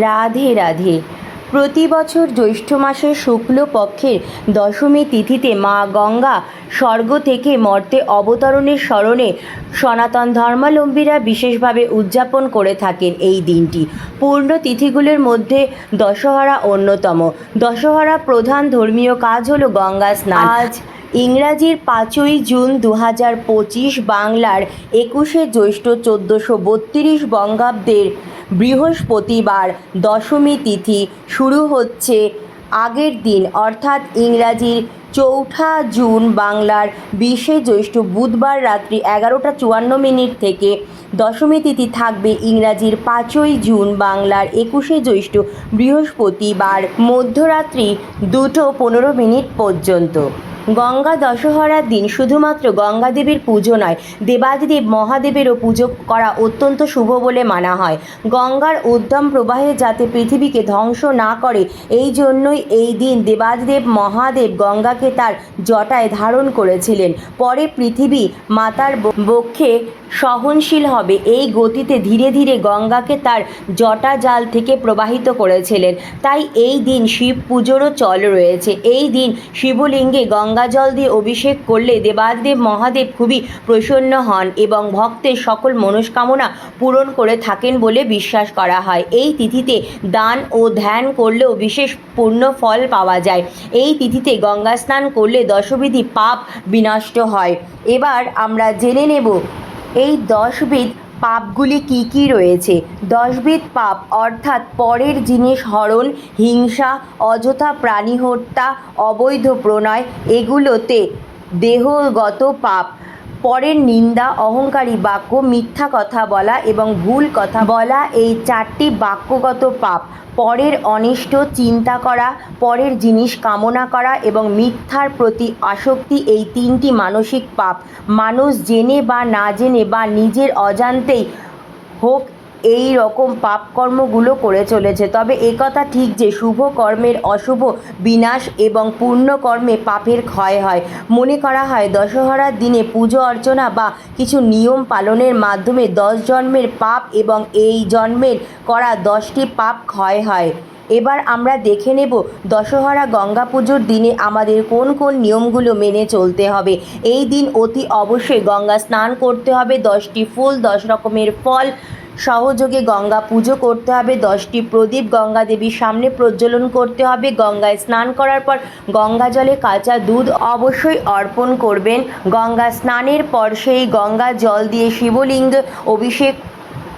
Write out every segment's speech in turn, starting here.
রাধে রাধে। প্রতি বছর জ্যৈষ্ঠ মাসের শুক্লপক্ষের দশমী তিথিতে মা গঙ্গা স্বর্গ থেকে মর্তে অবতরণের স্মরণে সনাতন ধর্মাবলম্বীরা বিশেষভাবে উদযাপন করে থাকেন এই দিনটি। পূর্ণ তিথিগুলির মধ্যে দশহরা অন্যতম। দশহরা প্রধান ধর্মীয় কাজ হলো গঙ্গা স্নান। আজ ইংরাজির পাঁচই জুন দু হাজার পঁচিশ বাংলার একুশে জ্যৈষ্ঠ চোদ্দোশো বত্রিশ বঙ্গাব্দের বৃহস্পতিবার দশমী তিথি শুরু হচ্ছে আগের দিন, অর্থাৎ ইংরাজির চৌঠা জুন বাংলার বিশে জ্যৈষ্ঠ বুধবার রাত্রি এগারোটা চুয়ান্ন মিনিট থেকে দশমী তিথি থাকবে ইংরাজির পাঁচই জুন বাংলার একুশে জ্যৈষ্ঠ বৃহস্পতিবার মধ্যরাত্রি দুটো পনেরো মিনিট পর্যন্ত। গঙ্গা দশহরার দিন শুধুমাত্র গঙ্গা দেবীর পুজো নয়, দেবাদিদেব মহাদেবেরও পুজো করা অত্যন্ত শুভ বলে মানা হয়। গঙ্গার উদ্যম প্রবাহে যাতে পৃথিবীকে ধ্বংস না করে, এই জন্যই এই দিন দেবাদিদেব মহাদেব গঙ্গাকে তার জটায় ধারণ করেছিলেন। পরে পৃথিবী মাতার বক্ষে সহনশীল হবে, এই গতিতে ধীরে ধীরে গঙ্গাকে তার জটা জাল থেকে প্রবাহিত করেছিলেন। তাই এই দিন শিব পুজোরও চল রয়েছে। এই দিন শিবলিঙ্গে গঙ্গা জল দিয়ে অভিষেক করলে দেবাদেব মহাদেব খুবই প্রসন্ন হন এবং ভক্তের সকল মনস্কামনা পূরণ করে থাকেন বলে বিশ্বাস করা হয়। এই তিথিতে দান ও ধ্যান করলেও বিশেষ পূর্ণ ফল পাওয়া যায়। এই তিথিতে গঙ্গা স্নান করলে দশবিধি পাপ বিনষ্ট হয়। এবার আমরা জেনে নেব, এই দশবিধ পাপগুলি কি কি রয়েছে? দশবিধ পাপ, অর্থাৎ পরের জিনিস হরণ, হিংসা, অযথা প্রাণী হত্যা অবৈধ প্রণয়, এগুলোতে দেহগত পাপ। পরের নিন্দা, অহংকারী বাক্য, মিথ্যা কথা বলা এবং ভুল কথা বলা, এই চারটি বাক্যগত পাপ। পরের অনিষ্ট চিন্তা করা, পরের জিনিস কামনা করা এবং মিথ্যার প্রতি আসক্তি, এই তিনটি মানসিক পাপ। মানুষ জেনে বা না জেনে বা নিজের অজান্তেই হোক এই রকম পাপকর্মগুলো করে চলেছে। তবে একথা ঠিক যে শুভ কর্মের অশুভ বিনাশ এবং পূর্ণ কর্মে পাপের ক্ষয় হয়। মনে করা হয় দশহরার দিনে পুজো অর্চনা বা কিছু নিয়ম পালনের মাধ্যমে দশ জন্মের পাপ এবং এই জন্মের করা দশটি পাপ ক্ষয় হয়। এবার আমরা দেখে নেব দশহরা গঙ্গা পুজোর দিনে আমাদের কোন কোন নিয়মগুলো মেনে চলতে হবে। এই দিন অতি অবশ্যই গঙ্গা স্নান করতে হবে, দশটি ফুল, দশ রকমের ফল সহযোগে গঙ্গা পুজো করতে হবে, দশটি প্রদীপ গঙ্গা দেবীর সামনে প্রজ্বলন করতে হবে, গঙ্গায় স্নান করার পর গঙ্গা জলে কাঁচা দুধ অবশ্যই অর্পণ করবেন। গঙ্গা স্নানের পর সেই গঙ্গা জল দিয়ে শিবলিঙ্গ অভিষেক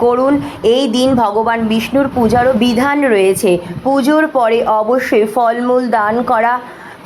করুন। এই দিন ভগবান বিষ্ণুর পূজারও বিধান রয়েছে। পুজোর পরে অবশ্যই ফলমূল দান করা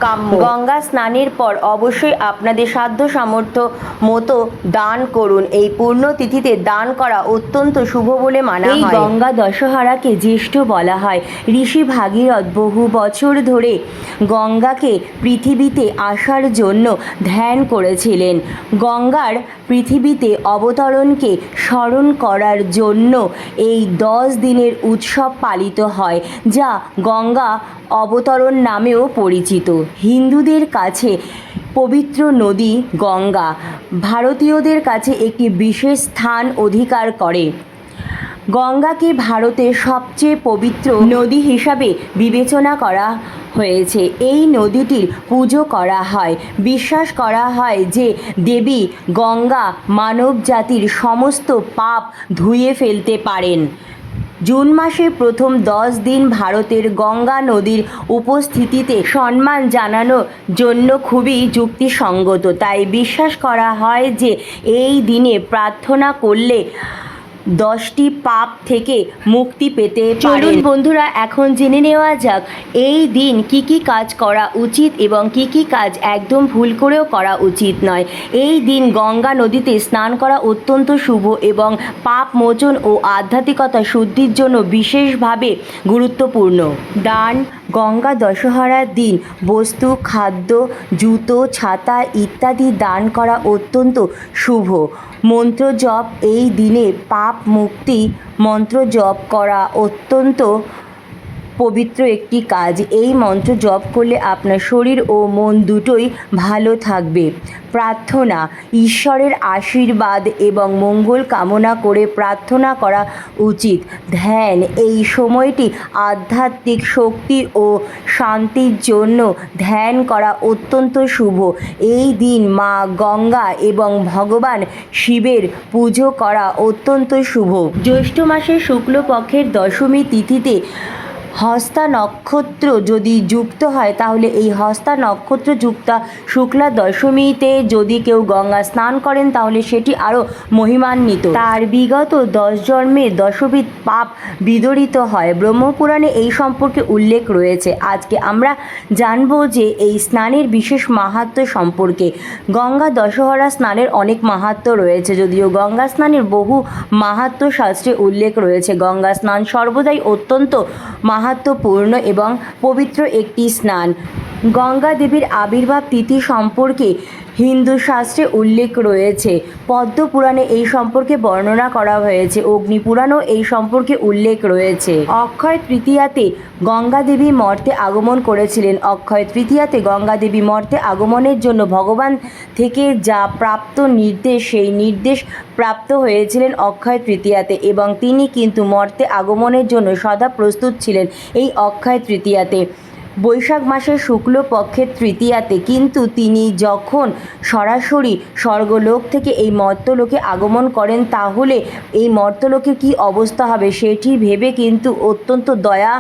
কাম্য গঙ্গা স্নানের পর অবশ্যই আপনাদের সাধ্য সামর্থ্য মতো দান করুন। এই পূর্ণ তিথিতে দান করা অত্যন্ত শুভ বলে মানা হয়। এই গঙ্গা দশহরাকে জ্যেষ্ঠ বলা হয়। ঋষি ভাগীরথ বহু বছর ধরে গঙ্গাকে পৃথিবীতে আসার জন্য ধ্যান করেছিলেন। গঙ্গার পৃথিবীতে অবতরণকে স্মরণ করার জন্য এই দশ দিনের উৎসব পালিত হয় যা গঙ্গা অবতরণ নামেও পরিচিত। হিন্দুদের কাছে পবিত্র নদী, গঙ্গা, ভারতীয়দের কাছে একটি বিশেষ স্থান অধিকার করে। গঙ্গাকে ভারতের সবচেয়ে পবিত্র নদী হিসাবে বিবেচনা করা হয়েছে। এই নদীটির পুজো করা হয়। বিশ্বাস করা হয় যে দেবী গঙ্গা মানব জাতির সমস্ত পাপ ধুয়ে ফেলতে পারেন। জুন মাসের প্রথম দশ দিন ভারতের গঙ্গা নদীর উপস্থিতিতে সম্মান জানানো জন্য খুবই যুক্তিসঙ্গত। তাই বিশ্বাস করা হয় যে এই দিনে প্রার্থনা করলে দশটি পাপ থেকে মুক্তি পেতে চলুন বন্ধুরা এখন জেনে নেওয়া যাক এই দিন কি কি কাজ করা উচিত এবং কি কি কাজ একদম ভুল করেও করা উচিত নয়। এই দিন গঙ্গা নদীতে স্নান করা অত্যন্ত শুভ এবং পাপ মোচন ও আধ্যাত্মিকতা শুদ্ধির জন্য বিশেষভাবে গুরুত্বপূর্ণ। দান গঙ্গা দশহরার দিন। বস্তু, খাদ্য, জুতো, ছাতা ইত্যাদি দান করা অত্যন্ত শুভ। মন্ত্র জপ এই দিনে পাপ মুক্তি, মন্ত্র জপ করা অত্যন্ত পবিত্র একটি কাজ। এই মন্ত্র জপ করলে আপনার শরীর ও মন দুটোই ভালো থাকবে। প্রার্থনা, ঈশ্বরের আশীর্বাদ এবং মঙ্গল কামনা করে প্রার্থনা করা উচিত। ধ্যান, এই সময়টি আধ্যাত্মিক শক্তি ও শান্তির জন্য ধ্যান করা অত্যন্ত শুভ। এই দিন মা গঙ্গা এবং ভগবান শিবের পুজো করা অত্যন্ত শুভ। জ্যৈষ্ঠ মাসের শুক্লপক্ষের দশমী তিথিতে হস্তা নক্ষত্র যদি যুক্ত হয়, তাহলে এই হস্তা নক্ষত্র যুক্তা শুক্লা দশমীতে যদি কেউ গঙ্গা স্নান করেন, তাহলে সেটি আরও মহিমান্বিত। তার বিগত দশ জন্মে দশবিধ পাপ বিদরিত হয়। ব্রহ্মপুরাণে এই সম্পর্কে উল্লেখ রয়েছে। আজকে আমরা জানব যে এই স্নানের বিশেষ মাহাত্ম সম্পর্কে। গঙ্গা দশহরা স্নানের অনেক মাহাত্ম্য রয়েছে, যদিও গঙ্গা স্নানের বহু মাহাত্ম্য শাস্ত্রে উল্লেখ রয়েছে। গঙ্গা স্নান সর্বদাই অত্যন্ত মাহাত্ম্যপূর্ণ এবং পবিত্র একটি স্নান। গঙ্গা দেবীর আবির্ভাব তিথি সম্পর্কে হিন্দু শাস্ত্রে উল্লেখ রয়েছে। পদ্ম পুরাণে এই সম্পর্কে বর্ণনা করা হয়েছে। অগ্নি পুরাণেও এই সম্পর্কে উল্লেখ রয়েছে। অক্ষয় তৃতীয়াতে গঙ্গা দেবী মর্তে আগমন করেছিলেন। অক্ষয় তৃতীয়াতে গঙ্গা দেবী মর্তে আগমনের জন্য ভগবান থেকে যা প্রাপ্ত নির্দেশ, সেই নির্দেশ প্রাপ্ত হয়েছিলেন অক্ষয় তৃতীয়াতে এবং তিনি কিন্তু মর্তে আগমনের জন্য সদা প্রস্তুত ছিলেন এই অক্ষয় তৃতীয়াতে। বৈশাখ মাসের শুক্লপক্ষের তৃতীয়াতে কিন্তু তিনি যখন সরাসরি স্বর্গলোক থেকে এই মর্তলোকে আগমন করেন, তাহলে এই মর্তলোকে কি অবস্থা হবে সেটি ভেবে কিন্তু অত্যন্ত দয়া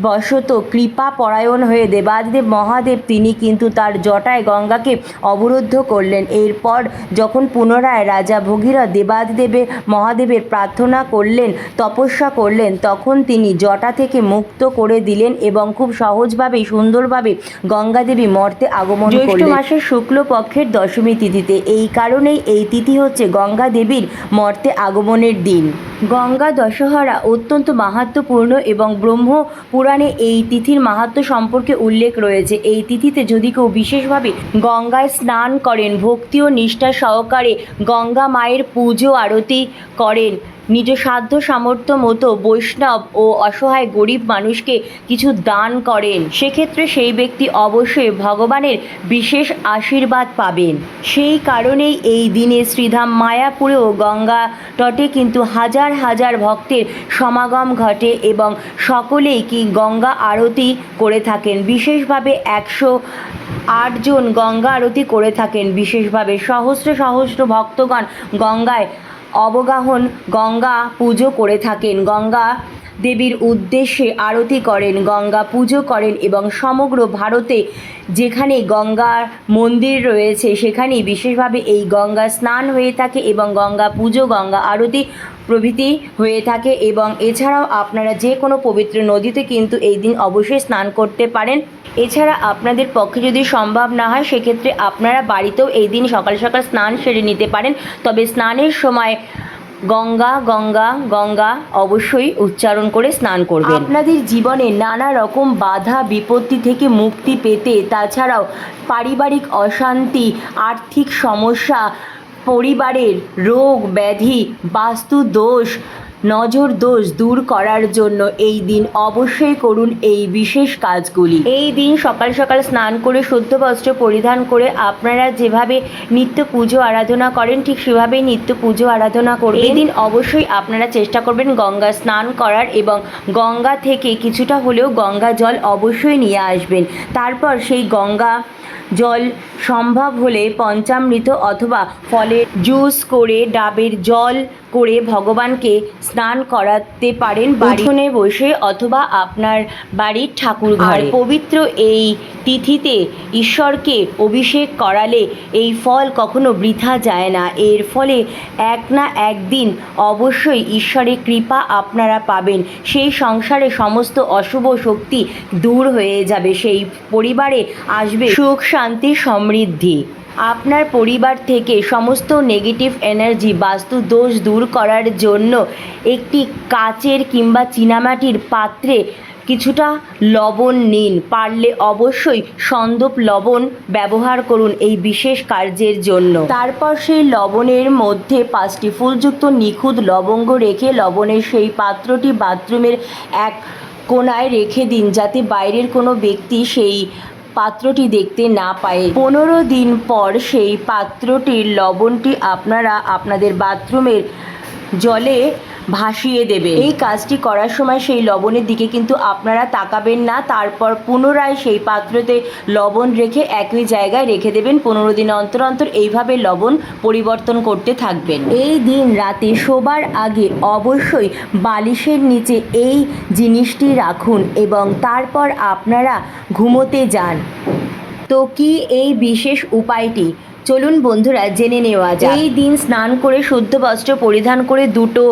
বশত কৃপা পরায়ণ হয়ে দেবাদিদেব মহাদেব তিনি কিন্তু তার জটায় গঙ্গাকে অবরুদ্ধ করলেন। এরপর যখন পুনরায় রাজা ভগীরথ দেবাদিদেবের মহাদেবের প্রার্থনা করলেন তপস্যা করলেন তখন তিনি জটা থেকে মুক্ত করে দিলেন এবং খুব সহজভাবেই সুন্দরভাবে গঙ্গা দেবী মর্তে আগমন জ্যৈষ্ঠ মাসের শুক্লপক্ষের দশমী তিথিতে এই কারণেই এই তিথি হচ্ছে গঙ্গা দেবীর মর্তে আগমনের দিন। গঙ্গা দশহরা অত্যন্ত মাহাত্ম্যপূর্ণ এবং ব্রহ্ম পুরাণে এই তিথির মাহাত্ম সম্পর্কে উল্লেখ রয়েছে। এই তিথিতে যদি কেউ বিশেষভাবে গঙ্গায় স্নান করেন, ভক্তি ও নিষ্ঠা সহকারে গঙ্গা মায়ের পুজো আরতি করেন নিজ সাধ্য সামর্থ্য মতো বৈষ্ণব ও অসহায় গরিব মানুষকে কিছু দান করেন। সেক্ষেত্রে সেই ব্যক্তি অবশ্যই ভগবানের বিশেষ আশীর্বাদ পাবেন। সেই কারণেই এই দিনে শ্রীধাম মায়াপুরেও গঙ্গা তটে কিন্তু হাজার হাজার ভক্তের সমাগম ঘটে এবং সকলেই কি গঙ্গা আরতি করে থাকেন। বিশেষভাবে একশো আটজন গঙ্গা আরতি করে থাকেন। বিশেষভাবে সহস্র সহস্র ভক্তগণ গঙ্গায় অবগাহন গঙ্গা পুজো করে থাকেন। গঙ্গা দেবীর উদ্দেশ্যে আরতি করেন, গঙ্গা পুজো করেন এবং সমগ্র ভারতে যেখানে গঙ্গা মন্দির রয়েছে, সেখানেই বিশেষভাবে এই গঙ্গা স্নান হয়ে থাকে এবং গঙ্গা পুজো, গঙ্গা আরতি প্রভৃতি হয়ে থাকে এবং এছাড়াও আপনারা যে কোনো পবিত্র নদীতে কিন্তু এই দিন অবশ্যই স্নান করতে পারেন। এছাড়া আপনাদের পক্ষে যদি সম্ভব না হয়, সেক্ষেত্রে আপনারা বাড়িতেও এই দিন সকাল সকাল স্নান সেরে নিতে পারেন। তবে স্নানের সময় গঙ্গা গঙ্গা গঙ্গা অবশ্যই উচ্চারণ করে স্নান করবেন। আপনাদের জীবনে নানা রকম বাধা, বিপত্তি থেকে মুক্তি পেতে তাছাড়াও পারিবারিক অশান্তি, আর্থিক সমস্যা, পরিবারের রোগ, ব্যাধি বাস্তু দোষ নজর দোষ দূর করার জন্য এই দিন অবশ্যই করুন এই বিশেষ কাজগুলি। এই দিন সকাল সকাল স্নান করে শুদ্ধ বস্ত্র পরিধান করে আপনারা যেভাবে নিত্য পুজো আরাধনা করেন ঠিক সেভাবেই নিত্য পুজো আরাধনা করবেন। এই দিন অবশ্যই আপনারা চেষ্টা করবেন গঙ্গা স্নান করার এবং গঙ্গা থেকে কিছুটা হলেও গঙ্গা জল অবশ্যই নিয়ে আসবেন। তারপর সেই গঙ্গা জল সম্ভব হলে পঞ্চামৃত অথবা ফলের জুস করে, ডাবের জল করে ভগবানকে স্নান করাতে পারেন বাড়িনে বসে অথবা আপনার বাড়ির ঠাকুর ঘর। পবিত্র এই তিথিতে ঈশ্বরকে অভিষেক করালে এই ফল কখনো বৃথা যায় না। এর ফলে এক না একদিন অবশ্যই ঈশ্বরের কৃপা আপনারা পাবেন। সেই সংসারে সমস্ত অশুভ শক্তি দূর হয়ে যাবে। সেই পরিবারে আসবে সুখ শান্তি সমৃদ্ধি। আপনার পরিবার থেকে সমস্ত নেগেটিভ এনার্জি বাস্তু দোষ দূর করার জন্য একটি কাচের কিংবা চীনামাটির পাত্রে কিছুটা লবণ নিন। পারলে অবশ্যই সন্দপ লবণ ব্যবহার করুন এই বিশেষ কার্যের জন্য। তারপর সেই লবণের মধ্যে পাঁচটি ফুলযুক্ত নিখুঁত লবঙ্গ রেখে লবণের সেই পাত্রটি বাথরুমের এক কোনায় রেখে দিন, যাতে বাইরের কোনো ব্যক্তি সেই পাত্রটি দেখতে না পায়। পনেরো দিন পর সেই পাত্রটির লবণটি আপনারা আপনাদের বাথরুমের জলে ভাসিয়ে দেবে। এই কাজটি করার সময় সেই লবণের দিকে কিন্তু আপনারা তাকাবেন না তারপর পুনরায় সেই পাত্রতে লবণ রেখে একই জায়গায় রেখে দেবেন। পনেরো দিন অন্তর অন্তর এইভাবে লবণ পরিবর্তন করতে থাকবেন। এই দিন রাতে শোবার আগে অবশ্যই বালিশের নিচে এই জিনিসটি রাখুন এবং তারপর আপনারা ঘুমোতে যান। তো কি এই বিশেষ উপায়টি? চলুন বন্ধুরা জেনে নেওয়া যায় এই দিন স্নান করে শুদ্ধ বস্ত্র পরিধান করে দুটো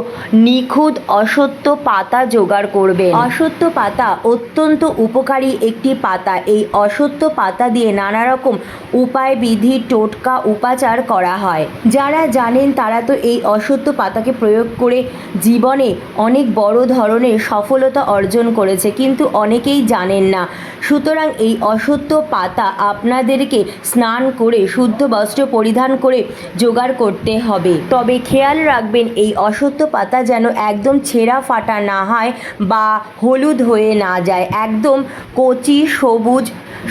নিখুঁত অসত্য পাতা জোগাড় করবে অসত্য পাতা অত্যন্ত উপকারী একটি পাতা। এই অসত্য পাতা দিয়ে নানা রকম উপায় বিধি টোটকা উপাচার করা হয়। যারা জানেন তারা তো এই অসত্য পাতাকে প্রয়োগ করে জীবনে অনেক বড় ধরনের সফলতা অর্জন করেছে কিন্তু অনেকেই জানেন না। সুতরাং এই অসত্য পাতা আপনাদেরকে স্নান করে শুদ্ধ বস্ত্র পরিধান করে জোগাড় করতে হবে। তবে খেয়াল রাখবেন, এই অসত্য পাতা যেন একদম ছেঁড়া ফাটা না হয় বা হলুদ হয়ে না যায়। একদম কচি, সবুজ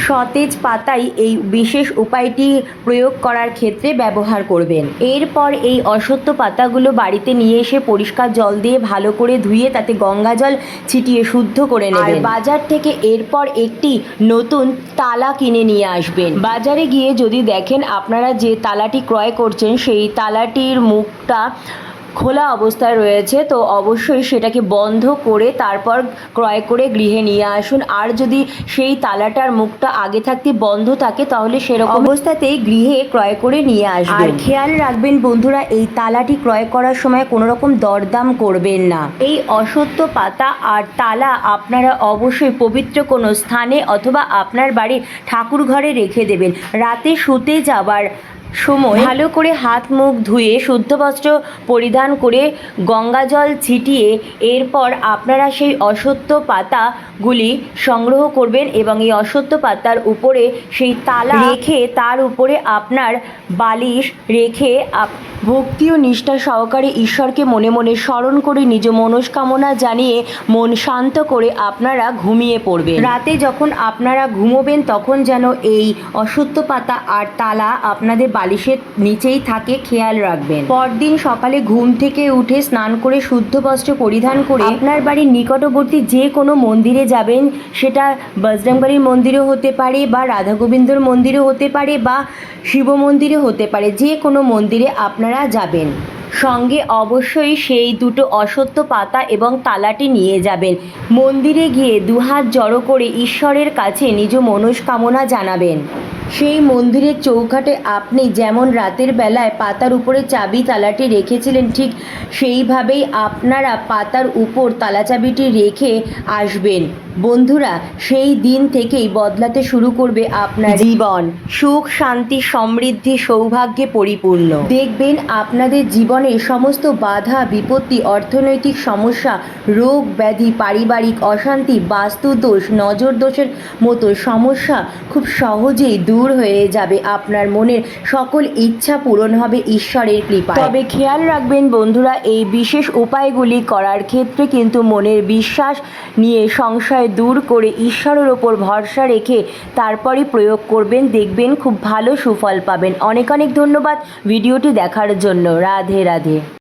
সতেজ পাতাই এই বিশেষ উপায়টি প্রয়োগ করার ক্ষেত্রে ব্যবহার করবেন। এরপর এই অসত্য পাতাগুলো বাড়িতে নিয়ে এসে পরিষ্কার জল দিয়ে ভালো করে ধুয়ে তাতে গঙ্গা জল ছিটিয়ে শুদ্ধ করে নেবেন। বাজার থেকে এরপর একটি নতুন তালা কিনে নিয়ে আসবেন। বাজারে গিয়ে যদি দেখেন আপনারা যে তালাটি ক্রয় করছেন সেই তালাটির মুখটা খোলা অবস্থায় রয়েছে, তো অবশ্যই সেটাকে বন্ধ করে তারপর ক্রয় করে গৃহে নিয়ে আসুন। আর যদি সেই তালাটার মুখটা আগে থাকতে বন্ধ থাকে, তাহলে সেরকম অবস্থাতেই গৃহে ক্রয় করে নিয়ে আসবেন। আর খেয়াল রাখবেন বন্ধুরা, এই তালাটি ক্রয় করার সময় কোনো রকম দরদাম করবেন না। এই অসত্য পাতা আর তালা আপনারা অবশ্যই পবিত্র কোনো স্থানে অথবা আপনার বাড়ির ঠাকুর ঘরে রেখে দেবেন। রাতে শুতে যাবার সময় ভালো করে হাত মুখ ধুয়ে, শুদ্ধ বস্ত্র পরিধান করে গঙ্গা জল ছিটিয়ে এরপর আপনারা সেই অসত্য পাতাগুলি সংগ্রহ করবেন এবং এই অসত্য পাতার উপরে সেই তালা রেখে তার উপরে আপনার বালিশ রেখে ভক্তি ও নিষ্ঠা সহকারে ঈশ্বরকে মনে মনে স্মরণ করে নিজ মনস্কামনা জানিয়ে মন শান্ত করে আপনারা ঘুমিয়ে পড়বেন। রাতে যখন আপনারা ঘুমোবেন, তখন যেন এই অসত্য পাতা আর তালা আপনাদের বালিশের নিচেই থাকে, খেয়াল রাখবেন। পরদিন সকালে ঘুম থেকে উঠে স্নান করে শুদ্ধ বস্ত্র পরিধান করে আপনার বাড়ির নিকটবর্তী যে কোনো মন্দিরে যাবেন। সেটা বজরংবাড়ির মন্দিরও হতে পারে বা রাধা গোবিন্দর মন্দিরও হতে পারে বা শিব মন্দিরও হতে পারে। যে কোনো মন্দিরে আপনারা যাবেন। সঙ্গে অবশ্যই সেই দুটো অসত্য পাতা এবং তালাটি নিয়ে যাবেন। মন্দিরে গিয়ে দুহাত জড়ো করে ঈশ্বরের কাছে নিজ মনস্কামনা জানাবেন। সেই মন্দিরের চৌকাঠে আপনি যেমন রাতের বেলায় পাতার উপরে চাবি, তালাটি রেখেছিলেন, ঠিক সেইভাবেই আপনারা পাতার উপর তালা চাবিটি রেখে আসবেন। বন্ধুরা, সেই দিন থেকেই বদলাতে শুরু করবে আপনার জীবন। সুখ, শান্তি, সমৃদ্ধি, সৌভাগ্যে পরিপূর্ণ। দেখবেন আপনাদের জীবনে সমস্ত বাধা, বিপত্তি, অর্থনৈতিক সমস্যা, রোগ ব্যাধি, পারিবারিক অশান্তি, বাস্তুদোষ নজর দোষের মতো সমস্যা খুব সহজেই দূর হয়ে যাবে আপনার মনের সকল ইচ্ছা পূরণ হবে ঈশ্বরের কৃপায়। তবে খেয়াল রাখবেন বন্ধুরা, এই বিশেষ উপায়গুলি করার ক্ষেত্রে কিন্তু মনের বিশ্বাস নিয়ে সংশয় দূর করে ঈশ্বরের ওপর ভরসা রেখে তারপরে প্রয়োগ করবেন, দেখবেন খুব ভালো সুফল পাবেন। অনেক অনেক ধন্যবাদ ভিডিওটি দেখার জন্য। রাধে রাধে।